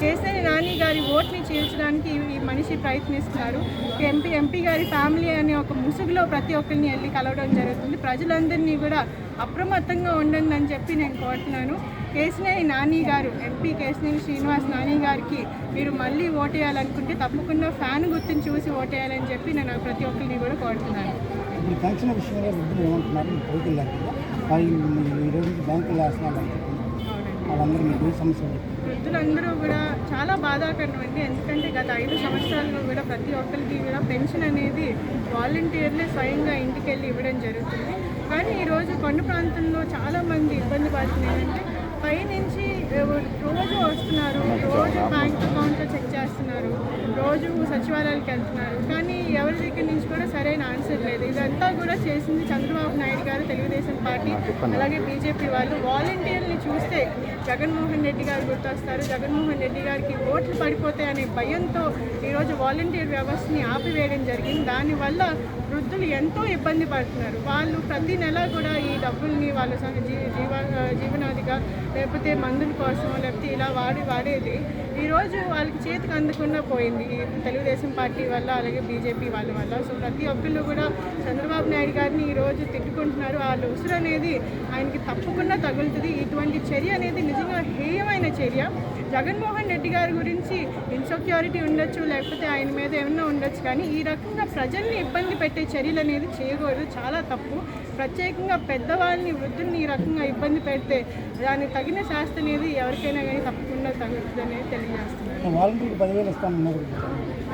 కేసీఆర్ నాని గారి ఓట్ని చీల్చడానికి ఈ- మనిషి ప్రయత్నిస్తున్నారు. ఎంపీ ఎంపీ గారి ఫ్యామిలీ అనే ఒక ముసుగులో ప్రతి ఒక్కరిని వెళ్ళి కలవడం జరుగుతుంది. ప్రజలందరినీ కూడా అప్రమత్తంగా ఉండండి అని చెప్పి నేను కోరుతున్నాను. కేసినేని నాని గారు ఎంపీ కేసినేని శ్రీనివాస్ నాని గారికి మీరు మళ్ళీ ఓటేయాలనుకుంటే తప్పకుండా ఫ్యాన్ గుర్తుని చూసి ఓటేయాలని చెప్పి నేను ప్రతి ఒక్కరిని కూడా కోరుతున్నాను. ఇప్పుడు పెన్షన్ విషయంలో ఏమంటున్నారు? ఈరోజు బ్యాంకులు వేస్తున్నారు వృద్ధులందరూ కూడా చాలా బాధాకరం అండి. ఎందుకంటే గత ఐదు సంవత్సరాలుగా కూడా ప్రతి ఒక్కరికి కూడా పెన్షన్ అనేది వాలంటీర్లే స్వయంగా ఇంటికి వెళ్ళి ఇవ్వడం జరుగుతుంది. కానీ ఈరోజు కొండ ప్రాంతంలో చాలామంది ఇబ్బంది పడుతున్నారు అంటే పైనుంచి రోజు వస్తున్నారు. రోజు బ్యాంక్ అకౌంట్లో చెక్ చేస్తున్నారు. రోజు సచివాలయాలకు వెళ్తున్నారు. కానీ ఎవరి దగ్గర నుంచి కూడా సరైన ఆన్సర్ లేదు. ఇదంతా కూడా చేసింది చంద్రబాబు నాయుడు గారు తెలుగుదేశం పార్టీ అలాగే బీజేపీ వాళ్ళు. వాలంటీర్లు చూస్తే జగన్మోహన్ రెడ్డి గారు గుర్తొస్తారు. జగన్మోహన్ రెడ్డి గారికి ఓట్లు పడిపోతాయనే భయంతో ఈరోజు వాలంటీర్ వ్యవస్థని ఆపివేయడం జరిగింది. దానివల్ల వృద్ధులు ఎంతో ఇబ్బంది పడుతున్నారు. వాళ్ళు ప్రతి నెల కూడా ఈ డబ్బుల్ని వాళ్ళ జీ జీవ జీవనాదిగా లేకపోతే మందుల కోసం లేకపోతే ఇలా వాడి వాడేది ఈరోజు వాళ్ళకి చేతికి అందకుండా పోయింది. తెలుగుదేశం పార్టీ వల్ల అలాగే బీజేపీ వాళ్ళ వల్ల. సో ప్రతి ఒక్కళ్ళు కూడా చంద్రబాబు నాయుడు గారిని ఈరోజు తిట్టుకుంటున్నారు. వాళ్ళ ఉసురు అనేది ఆయనకి తప్పకుండా తగులుతుంది. ఇటువంటి చర్య అనేది నిజంగా హేయమైన చర్య. జగన్మోహన్ రెడ్డి గారి గురించి ఇన్సెక్యూరిటీ ఉండొచ్చు లేకపోతే ఆయన మీద ఏమన్నా ఉండొచ్చు. కానీ ఈ రకంగా ప్రజల్ని ఇబ్బంది పెట్టే చర్యలు అనేది చేయకూడదు. చాలా తప్పు. ప్రత్యేకంగా పెద్దవాళ్ళని వృద్ధుల్ని ఈ రకంగా ఇబ్బంది పెడితే దానికి తగిన శాస్త్ర అనేది ఎవరికైనా కానీ తప్పకుండా తగ్గుతుంది అనేది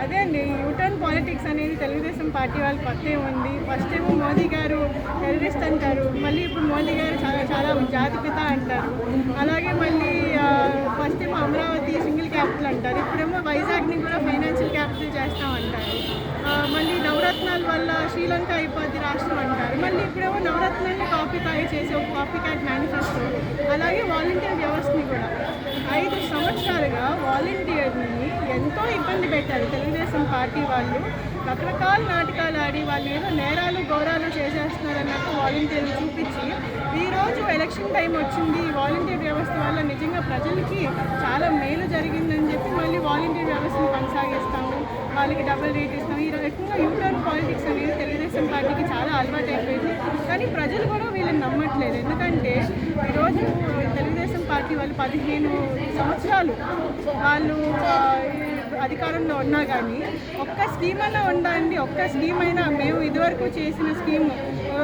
అదే అండి యూటర్న్ పాలిటిక్స్ అనేది తెలుగుదేశం పార్టీ వాళ్ళకి పత్తే ఉంది. ఫస్ట్ ఏమో మోదీ గారు టెర్రరిస్ట్ అంటారు. మళ్ళీ ఇప్పుడు మోదీ గారు చాలా చాలా జాతిపిత అంటారు. అలాగే మళ్ళీ ఫస్ట్ ఏమో అమరావతి సింగిల్ క్యాపిటల్ అంటారు. ఇప్పుడేమో వైజాగ్ని కూడా ఫైనాన్షియల్ క్యాపిటల్ చేస్తామంటారు మళ్ళీ నవరత్నాల వల్ల శ్రీలంక అయిపోద్ది రాష్ట్రం అంటారు. మళ్ళీ ఇప్పుడేమో నవరత్నాన్ని కాపీ కాయ చేసే ఒక కాపీ క్యాట్ మేనిఫెస్టో అలాగే వాలంటీర్ ఐదు సంవత్సరాలుగా వాలంటీర్ని ఎంతో ఇబ్బంది పెట్టారు తెలుగుదేశం పార్టీ వాళ్ళు. రకరకాల నాటకాలు ఆడి వాళ్ళు ఏదో నేరాలు ఘోరాలు చేసేస్తున్నారన్నట్టు వాలంటీర్లు చూపించి ఈరోజు ఎలక్షన్ టైం వచ్చింది. ఈ వాలంటీర్ వ్యవస్థ వల్ల నిజంగా ప్రజలకి చాలా మేలు జరిగిందని చెప్పి మళ్ళీ వాలంటీర్ వ్యవస్థను కొనసాగిస్తాము. వాళ్ళకి డబుల్ రేట్ ఇస్తాం ఈ ఎక్కువగా యూటర్న్ పాలిటిక్స్ అనేది తెలుగుదేశం పార్టీకి చాలా అలవాటు అయిపోయింది కానీ ప్రజలు కూడా వీళ్ళని నమ్మట్లేదు. ఎందుకంటే ఈరోజు పార్టీ వాళ్ళు పదిహేను సంవత్సరాలు వాళ్ళు అధికారంలో ఉన్నా కానీ ఒక్క స్కీమ్ అయినా ఉందండి ఒక్క స్కీమ్ అయినా మేము ఇదివరకు చేసిన స్కీమ్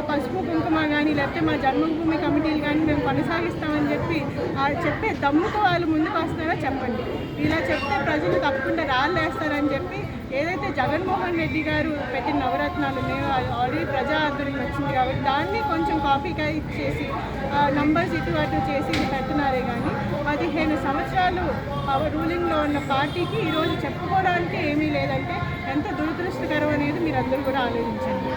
పసుపు కుంకుమ కానీ లేకపోతే మా జన్మభూమి కమిటీలు కానీ మేము కొనసాగిస్తామని చెప్పి చెప్పే దమ్ముతో వాళ్ళు ముందుకు వస్తారా చెప్పండి. ఇలా చెప్తే ప్రజలు తప్పకుండా రాళ్ళు వేస్తారని చెప్పి జగన్మోహన్ రెడ్డి గారు పెట్టిన నవరత్నాలు మేము ఆల్రెడీ ప్రజా ఆందోళన వచ్చింది కాబట్టి దాన్ని కొంచెం కాపీగా చేసి నంబర్స్ ఇటు అటు చేసి పెడుతున్నారే కానీ పదిహేను సంవత్సరాలు రూలింగ్లో ఉన్న పార్టీకి ఈరోజు చెప్పుకోవడానికి ఏమీ లేదంటే ఎంత దురదృష్టకరం అనేది మీరు అందరూ కూడా ఆలోచించండి.